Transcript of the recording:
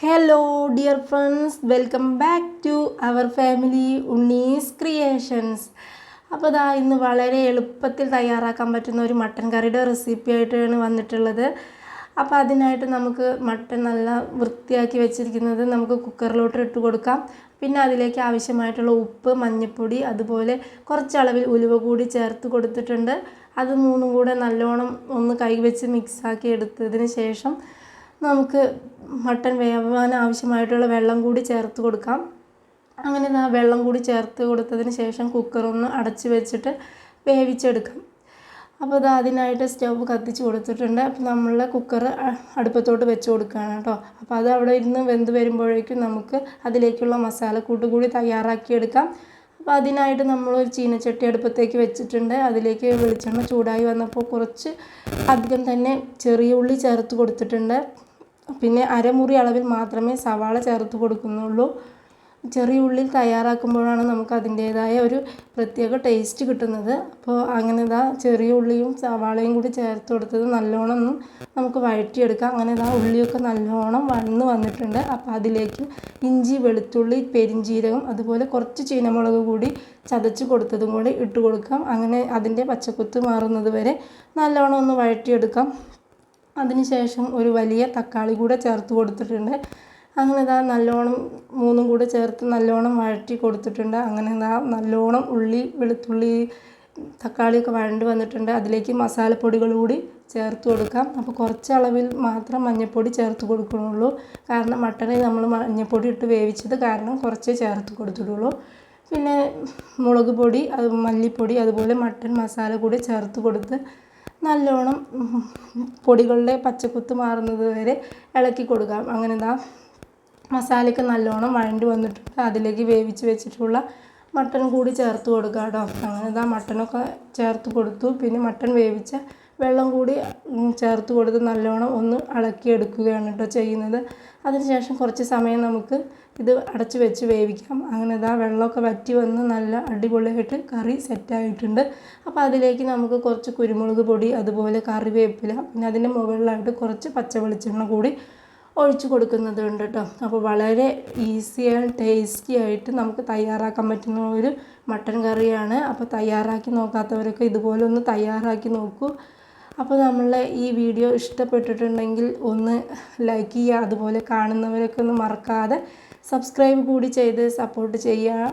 Hello dear friends welcome back to our family Unni's creations അപ്പോൾ ഇതാ ഇന്ന് വളരെ എളുപ്പത്തിൽ തയ്യാറാക്കാൻ പറ്റുന്ന ഒരു മട്ടൻ കറിയുടെ റെസിപ്പി ആയിട്ടാണ് വന്നിട്ടുള്ളത്. അപ്പോൾ അതിനായിട്ട് നമുക്ക് മട്ടൻ നല്ല വൃത്തിയാക്കി വെച്ചിരിക്കുന്നത് നമുക്ക് കുക്കറിലോട്ട് ഇട്ട് കൊടുക്കാം. പിന്നെ അതിലേക്ക് ആവശ്യമായിട്ടുള്ള ഉപ്പ് മഞ്ഞൾപ്പൊടി അതുപോലെ കുറച്ചളവിൽ ഉലുവ കൂടി ചേർത്ത് കൊടുത്തിട്ടുണ്ട്. അത് മൂന്നും കൂടെ നല്ലോണം ഒന്ന് കൈവച്ച് മിക്സാക്കി എടുത്തതിന് ശേഷം നമുക്ക് മട്ടൻ വേവാൻ ആവശ്യമായിട്ടുള്ള വെള്ളം കൂടി ചേർത്ത് കൊടുക്കാം. അങ്ങനെ ആ വെള്ളം കൂടി ചേർത്ത് കൊടുത്തതിന് ശേഷം കുക്കറൊന്ന് അടച്ച് വെച്ചിട്ട് വേവിച്ചെടുക്കാം. അപ്പോൾ അത് അതിനായിട്ട് സ്റ്റവ് കത്തിച്ച് കൊടുത്തിട്ടുണ്ട്. അപ്പോൾ നമ്മൾ കുക്കർ അടുപ്പത്തോട്ട് വെച്ച് കൊടുക്കുകയാണ് കേട്ടോ. അപ്പോൾ അത് അവിടെ ഇരുന്ന് വെന്ത് വരുമ്പോഴേക്കും നമുക്ക് അതിലേക്കുള്ള മസാലക്കൂട്ട് കൂടി തയ്യാറാക്കിയെടുക്കാം അപ്പോൾ അതിനായിട്ട് നമ്മൾ ഒരു ചീനച്ചട്ടി അടുപ്പത്തേക്ക് വെച്ചിട്ടുണ്ട്. അതിലേക്ക് വെളിച്ചെണ്ണ ചൂടായി വന്നപ്പോൾ കുറച്ച് അധികം തന്നെ ചെറിയ ഉള്ളി ചേർത്ത് കൊടുത്തിട്ടുണ്ട്. പിന്നെ അരമുറി അളവിൽ മാത്രമേ സവാള ചേർത്ത് കൊടുക്കുന്നുള്ളൂ. ചെറിയ ഉള്ളിൽ തയ്യാറാക്കുമ്പോഴാണ് നമുക്ക് അതിന്റേതായ ഒരു പ്രത്യേക ടേസ്റ്റ് കിട്ടുന്നത്. അപ്പോൾ അങ്ങനെ ഇതാ ചെറിയ ഉള്ളിയും സവാളയും കൂടി ചേർത്ത് കൊടുത്തത് നല്ലോണം നമുക്ക് വഴറ്റിയെടുക്കാം. അങ്ങനെ ഇതാ ഉള്ളിയൊക്കെ നല്ലോണം വന്ന് വന്നിട്ടുണ്ട്. അപ്പോൾ അതിലേക്ക് ഇഞ്ചി വെളുത്തുള്ളി പെരിഞ്ചീരകം അതുപോലെ കുറച്ച് ചീനമുളക് കൂടി ചതച്ച് കൊടുത്തതും കൂടി ഇട്ട് കൊടുക്കാം. അങ്ങനെ അതിന്റെ പച്ചക്കുത്ത് മാറുന്നത് വരെ നല്ലോണം ഒന്ന് വഴറ്റിയെടുക്കാം. അതിനുശേഷം ഒരു വലിയ തക്കാളി കൂടെ ചേർത്ത് കൊടുത്തിട്ടുണ്ട്. അങ്ങനെ ഇതാ നല്ലോണം മൂന്നും കൂടെ ചേർത്ത് നല്ലോണം വഴറ്റി കൊടുത്തിട്ടുണ്ട്. അങ്ങനെ ഇതാ നല്ലോണം ഉള്ളി വെളുത്തുള്ളി തക്കാളിയൊക്കെ വഴണ്ട് വന്നിട്ടുണ്ട്. അതിലേക്ക് മസാലപ്പൊടികൾ കൂടി ചേർത്ത് കൊടുക്കാം. അപ്പോൾ കുറച്ച് അളവിൽ മാത്രം മഞ്ഞൾപ്പൊടി ചേർത്ത് കൊടുക്കുന്നുള്ളൂ. കാരണം മട്ടണിൽ നമ്മൾ മഞ്ഞൾപ്പൊടി ഇട്ട് വേവിച്ചത് കാരണം കുറച്ചേ ചേർത്ത് കൊടുത്തിട്ടുള്ളൂ. പിന്നെ മുളക് പൊടി അത് മല്ലിപ്പൊടി അതുപോലെ മട്ടൺ മസാല കൂടി ചേർത്ത് കൊടുത്ത് നല്ലോണം പൊടികളുടെ പച്ചക്കുത്ത് മാറുന്നത് വരെ ഇളക്കി കൊടുക്കാം. അങ്ങനെ ഇതാ മസാലയ്ക്ക് നല്ലോണം വഴണ്ട് വന്നിട്ടുണ്ട്. അതിലേക്ക് വേവിച്ച് വെച്ചിട്ടുള്ള മട്ടൺ കൂടി ചേർത്ത് കൊടുക്കുക കേട്ടോ. അങ്ങനെ ഇതാ മട്ടനൊക്കെ ചേർത്ത് കൊടുത്തു. പിന്നെ മട്ടൺ വേവിച്ച വെള്ളം കൂടി ചേർത്ത് കൊടുത്ത് നല്ലോണം ഒന്ന് ഇളക്കി എടുക്കുകയാണ് കേട്ടോ ചെയ്യുന്നത്. അതിനുശേഷം കുറച്ച് സമയം നമുക്ക് ഇത് അടച്ച് വെച്ച് വേവിക്കാം. അങ്ങനെ ഇതാ വെള്ളമൊക്കെ വറ്റി വന്ന് നല്ല അടിപൊളിയായിട്ട് കറി സെറ്റായിട്ടുണ്ട് അപ്പോൾ അതിലേക്ക് നമുക്ക് കുറച്ച് കുരുമുളക് പൊടി അതുപോലെ കറിവേപ്പില പിന്നെ അതിന്റെ മുകളിലായിട്ട് കുറച്ച് പച്ച വെളിച്ചെണ്ണ കൂടി ഒഴിച്ച് കൊടുക്കുന്നതുണ്ട് കേട്ടോ അപ്പോൾ വളരെ ഈസി ആൻഡ് ടേസ്റ്റി ആയിട്ട് നമുക്ക് തയ്യാറാക്കാൻ പറ്റുന്ന ഒരു മട്ടൻ കറിയാണ്. അപ്പോൾ തയ്യാറാക്കി നോക്കാത്തവരൊക്കെ ഇതുപോലെ ഒന്ന് തയ്യാറാക്കി നോക്കൂ. അപ്പോൾ നമ്മളെ ഈ വീഡിയോ ഇഷ്ടപ്പെട്ടിട്ടുണ്ടെങ്കിൽ ഒന്ന് ലൈക്ക് ചെയ്യുക അതുപോലെ കാണുന്നവരൊക്കെ ഒന്ന് മറക്കാതെ സബ്സ്ക്രൈബ് കൂടി ചെയ്ത് സപ്പോർട്ട് ചെയ്യുക.